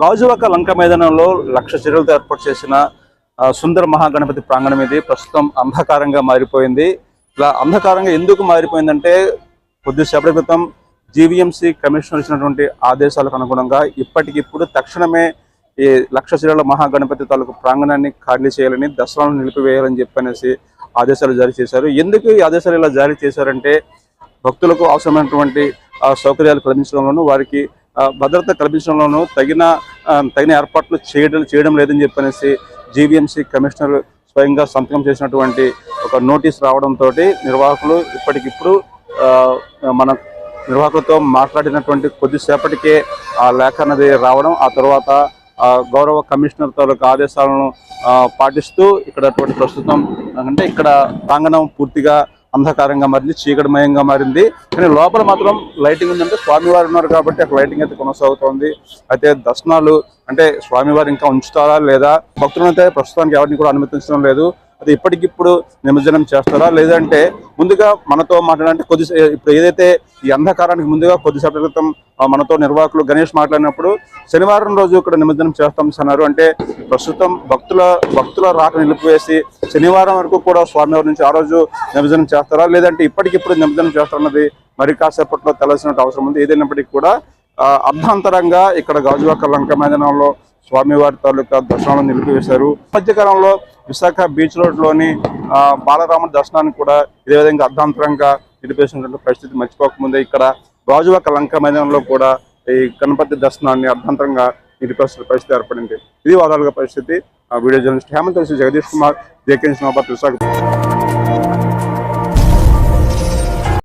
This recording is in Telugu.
గాజువాక లంక మైదానంలో లక్ష చర్యలతో ఏర్పాటు చేసిన ఆ, సుందర మహాగణపతి ప్రాంగణం ఇది. ప్రస్తుతం అంధకారంగా మారిపోయింది. ఇలా అంధకారంగా ఎందుకు మారిపోయిందంటే కొద్దిసేపటి క్రితం జీవీఎంసీ కమిషనర్ ఇచ్చినటువంటి ఆదేశాలకు అనుగుణంగా ఇప్పటికిప్పుడు తక్షణమే ఈ లక్ష చర్యల మహాగణపతి తాలూకు ప్రాంగణాన్ని ఖాళీ చేయాలని దసరాను నిలిపివేయాలని చెప్పనేసి ఆదేశాలు జారీ చేశారు. ఎందుకు ఈ ఆదేశాలు ఇలా జారీ చేశారంటే భక్తులకు అవసరమైనటువంటి సౌకర్యాలు కల్పించడంలోనూ వారికి భద్రత కల్పించడంలోనూ తగిన తగిన ఏర్పాట్లు చేయడం చేయడం లేదని చెప్పనేసి జీవీఎంసీ కమిషనర్ స్వయంగా సంతకం చేసినటువంటి ఒక నోటీస్ రావడంతో నిర్వాహకులు ఇప్పటికిప్పుడు మన నిర్వాహకులతో మాట్లాడినటువంటి కొద్దిసేపటికే ఆ లేఖ అనేది రావడం ఆ తర్వాత గౌరవ కమిషనర్ తాలూకు ఆదేశాలను పాటిస్తూ ఇక్కడ ప్రస్తుతం అంటే ఇక్కడ ప్రాంగణం పూర్తిగా అంధకారంగా మారింది చీకటిమయంగా మారింది. కానీ లోపల మాత్రం లైటింగ్ ఉందంటే స్వామివారు ఉన్నారు కాబట్టి అక్కడ లైటింగ్ అయితే కొనసాగుతోంది. అయితే దర్శనాలు అంటే స్వామివారు ఇంకా ఉంచుతారా లేదా? భక్తులను అయితే ప్రస్తుతానికి ఎవరిని కూడా అనుమతించడం లేదు. అది ఇప్పటికిప్పుడు నిమజ్జనం చేస్తారా? లేదంటే ముందుగా మనతో మాట్లాడాలంటే కొద్ది ఇప్పుడు ఏదైతే ఈ అంధకారానికి ముందుగా కొద్దిసేపటి క్రితం మనతో నిర్వాహకులు గణేష్ మాట్లాడినప్పుడు శనివారం రోజు ఇక్కడ నిమజ్జనం చేస్తాం అన్నారు. అంటే ప్రస్తుతం భక్తుల భక్తుల రాక నిలిపివేసి శనివారం వరకు కూడా స్వామివారి నుంచి ఆ రోజు నిమజ్జనం చేస్తారా? లేదంటే ఇప్పటికిప్పుడు నిమజ్జనం చేస్తారన్నది మరి కాసేపట్లో తెలాల్సిన అవసరం ఉంది. ఏదైనప్పటికీ కూడా అర్ధాంతరంగా ఇక్కడ గాజువాక లంక మైదానంలో స్వామివారి తాలూకా దర్శనాలను నిలిపివేశారు. మధ్యకాలంలో విశాఖ బీచ్ రోడ్లోని బాలరాముడి దర్శనాన్ని కూడా ఇదే విధంగా అర్ధాంతరంగా నిలిపేసినటువంటి పరిస్థితి మర్చిపోకముందే ఇక్కడ గాజువాక లంక మైదానంలో కూడా ఈ గణపతి దర్శనాన్ని అర్ధాంతరంగా నిలిపేస్తున్న పరిస్థితి ఏర్పడింది. ఇది వాదాలుగా పరిస్థితి. Video journalist Hemant Jagadish Kumar J K Visakha